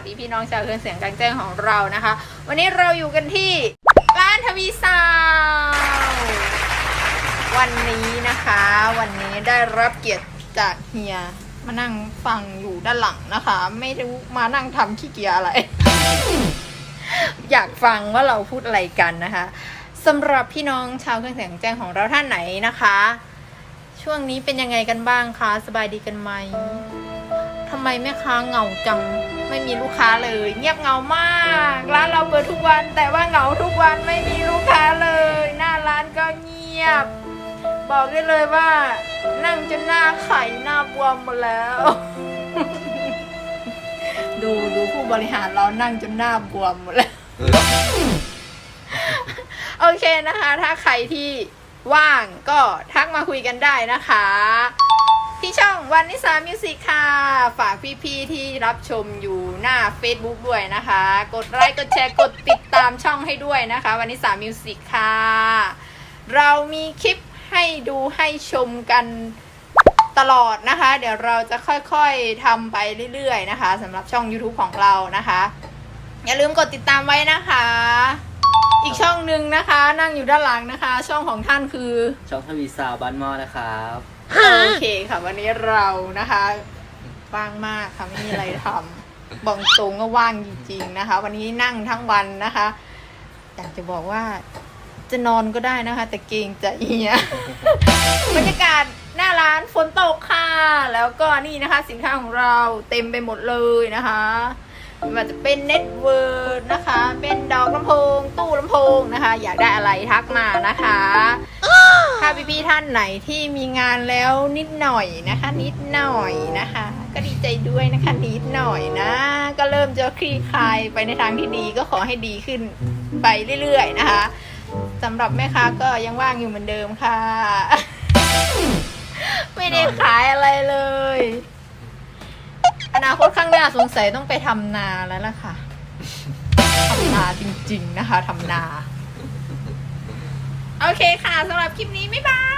วัสดีพี่น้องชาวเครื่องเสียงกลางแจ้งของเรานะคะ วันนี้เราอยู่กันที่ร้านทวีซาววันนี้นะคะ วันนี้ได้รับเกียรติจากเฮียมานั่งฟังอยู่ด้านหลังนะคะ ไม่รู้มานั่งทำขี้เกียจอะไร อยากฟังว่าเราพูดอะไรกันนะคะสำหรับพี่น้องชาวเครื่องเสียงแจ้งของเราท่านไหนนะคะ ช่วงนี้เป็นยังไงกันบ้างคะสบายดีกันไหมำไมแม่ค้าเหงาจัง ไม่มีลูกค้าเลย เงียบเหงามาก ร้านเราเปิดทุกวัน แต่ว่าเหงาทุกวันไม่มีลูกค้าเลย หน้าร้านก็เงียบ บอกได้เลยว่า นั่งจนหน้าไข่หน้าบวมหมดแล้ว ดูดูผู้บริหารเรานั่งจนหน้าบวมหมดแล้ว โอเคนะคะ ถ้าใครที่ว่างก็ทักมาคุยกันได้นะคะ วันนิสามิวสิกค่ะ ฝากพี่ๆที่รับชมอยู่หน้า Facebook ด้วยนะคะ กดไลค์กดแชร์กดติดตามช่องให้ด้วยนะคะ วันนิสามิวสิกค่ะ เรามีคลิปให้ดูให้ชมกันตลอดนะคะ เดี๋ยวเราจะค่อยๆทำไปเรื่อยๆนะคะสำหรับช่อง YouTube ของเรานะคะ อย่าลืมกดติดตามไว้นะคะ อีกช่องหนึ่งนะคะ นั่งอยู่ด้านหลังนะคะ ช่องของท่านคือ ช่องทวีสาวบ้านหม้อนะครับ โอเคค่ะ วันนี้เรานะคะว่างมากค่ะไม่มีอะไรทำบอกตรงก็ว่างจริงๆนะคะ วันนี้นั่งทั้งวันนะคะอยากจะบอกว่าจะนอนก็ได้นะคะ แต่เกรงใจเฮียบรรยากาศหน้าร้านฝนตกค่ะ แล้วก็นี่นะคะ สินค้าของเราเต็มไปหมดเลยนะคะไม่ว่าจะเป็นเน็ตเวิร์นะคะ เป็นดอกลำโพง ตู้ลำโพงนะคะ อยากได้อะไรทักมานะคะ ถ้าพี่ๆท่านไหนที่มีงานแล้วนิดหน่อยนะคะ นิดหน่อยนะคะ ก็ดีใจด้วยนะคะนิดหน่อยนะ ก็เริ่มจะคลี่คลายไปในทางที่ดีก็ขอให้ดีขึ้นไปเรื่อยๆนะคะสำหรับแม่ค้าก็ยังว่างอยู่เหมือนเดิมค่ะ ไม่ได้ขายอะไรเลย อนาคตข้างหน้าสงสัยต้องไปทำนาแล้วล่ะค่ะทำนาจริง ๆนะคะทำนา โอเคค่ะสำหรับคลิปนี้ บ๊ายบาย